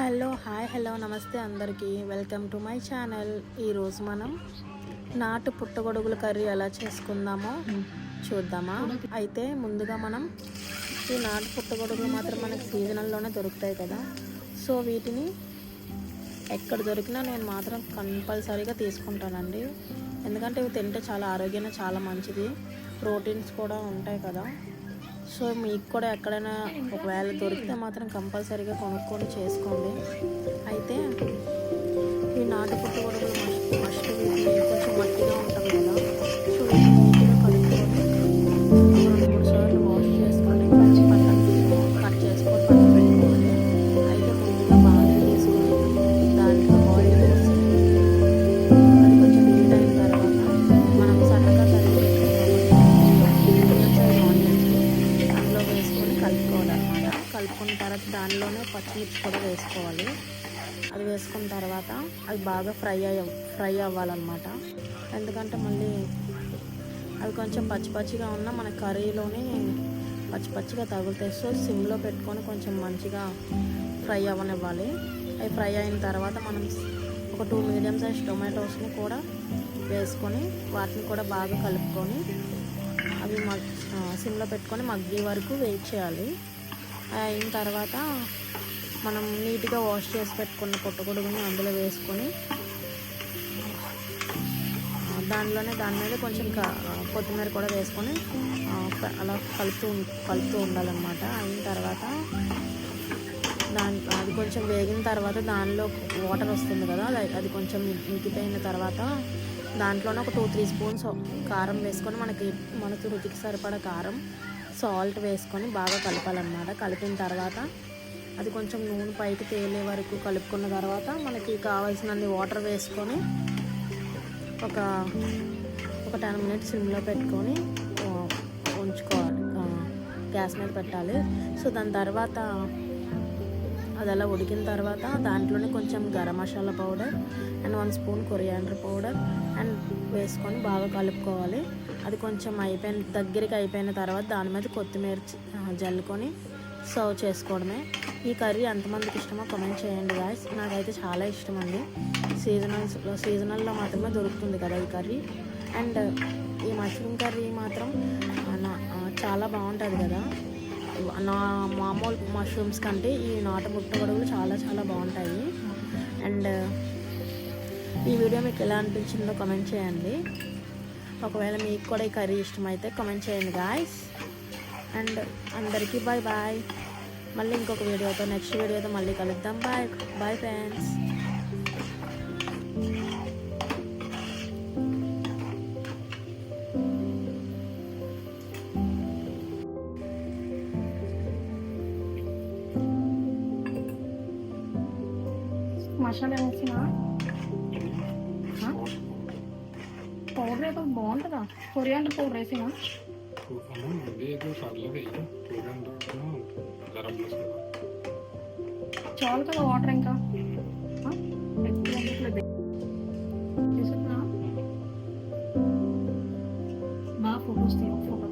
Hello hi hello నమస్తే అందరికీ. Welcome to my channel. ఈరోజు మనం నాటు పుట్టగొడుగుల కర్రీ ఎలా చేసుకుందామో చూద్దామా? అయితే ముందుగా మనం ఈ నాటు పుట్టగొడుగులు మాత్రం మనకి సీజనల్లోనే దొరుకుతాయి కదా. సో వీటిని ఎక్కడ దొరికినా నేను మాత్రం కంపల్సరీగా తీసుకుంటానండి. ఎందుకంటే ఇవి తింటే చాలా ఆరోగ్యానికి చాలా మంచిది. ప్రోటీన్స్ కూడా ఉంటాయి కదా. సో మీకు కూడా ఎక్కడైనా ఒకవేళ దొరికితే మాత్రం కంపల్సరీగా కొనుక్కొని చేసుకోండి. అయితే ఈ నాటు పుట్టగొడుగులు మస్ట్ మస్ట్ కలుపుకోవాలన్నమాట. కలుపుకున్న తర్వాత దానిలోనే పచ్చిమిర్చి కూడా వేసుకోవాలి. అది వేసుకున్న తర్వాత అది బాగా ఫ్రై అయ్య ఫ్రై అవ్వాలన్నమాట. ఎందుకంటే మళ్ళీ అది కొంచెం పచ్చి పచ్చిగా ఉన్న మన కర్రీలోనే పచ్చి పచ్చిగా తగులుతాయి. సో సిమ్లో పెట్టుకొని కొంచెం మంచిగా ఫ్రై అవ్వనివ్వాలి. అవి ఫ్రై అయిన తర్వాత మనం ఒక టూ మీడియం సైజ్ టొమాటోస్ని కూడా వేసుకొని వాటిని కూడా బాగా కలుపుకొని అవి మగ్ సిమ్లో పెట్టుకొని మగ్గే వరకు వెయిట్ చేయాలి. అయిన తర్వాత మనం నీట్గా వాష్ చేసి పెట్టుకున్న పుట్టగొడుగుని అందులో వేసుకొని దానిలోనే దాని మీద కొంచెం క- కొత్తిమీర కూడా వేసుకొని అలా కలుపుతూ కలుపుతూ ఉండాలన్నమాట. అయిన తర్వాత దాని అది కొంచెం వేగిన తర్వాత దానిలో వాటర్ వస్తుంది కదా అది అది కొంచెం ఇంకిపోయిన తర్వాత దాంట్లోనే ఒక టూ త్రీ స్పూన్స్ కారం వేసుకొని మనకి మనకి రుచికి సరిపడా కారం సాల్ట్ వేసుకొని బాగా కలపాలన్నమాట. కలిపిన తర్వాత అది కొంచెం నూనె పైకి తేలే వరకు కలుపుకున్న తర్వాత మనకి కావాల్సినన్ని వాటర్ వేసుకొని ఒక ఒక టెన్ మినిట్స్ సిమ్లో పెట్టుకొని ఉంచుకోవాలి. గ్యాస్ మీద పెట్టాలి. సో దాని తర్వాత అది అలా ఉడికిన తర్వాత దాంట్లోనే కొంచెం garam masala powder and one spoon coriander powder and వేసుకొని బాగా కలుపుకోవాలి. అది కొంచెం అయిపోయిన దగ్గరికి అయిపోయిన తర్వాత దాని మీద కొత్తిమీర జల్లుకొని సర్వ్ చేసుకోవడమే. ఈ కర్రీ ఎంతమందికి ఇష్టమో కామెంట్ చేయండి గాయస్ నాకైతే చాలా ఇష్టం అండి. సీజనల్స్లో సీజనల్లో మాత్రమే దొరుకుతుంది కదా ఈ కర్రీ. అండ్ ఈ మష్రూమ్ కర్రీ మాత్రం నా- చాలా బాగుంటుంది కదా. నా మామూలు మష్రూమ్స్ కంటే ఈ నాటు ముట్ట గొడవలు చాలా చాలా బాగుంటాయి. అండ్ ఈ వీడియో మీకు ఎలా అనిపించిందో కామెంట్ చేయండి. ఒకవేళ మీకు కూడా ఈ కర్రీ ఇష్టమైతే కమెంట్ చేయండి గాయస్ అండ్ అందరికీ బాయ్ బాయ్ మళ్ళీ ఇంకొక వీడియోతో నెక్స్ట్ వీడియోతో మళ్ళీ కలుద్దాం. బాయ్ బాయ్ ఫ్రెండ్స్ మసాలా వేసిన పౌడర్ ఏదో బాగుంటుందా? కొరియాండర్ పౌడర్ వేసిన? చాలు కదా వాటర్ ఇంకా. బాగా ఫోటోస్ తీయ ఫోటో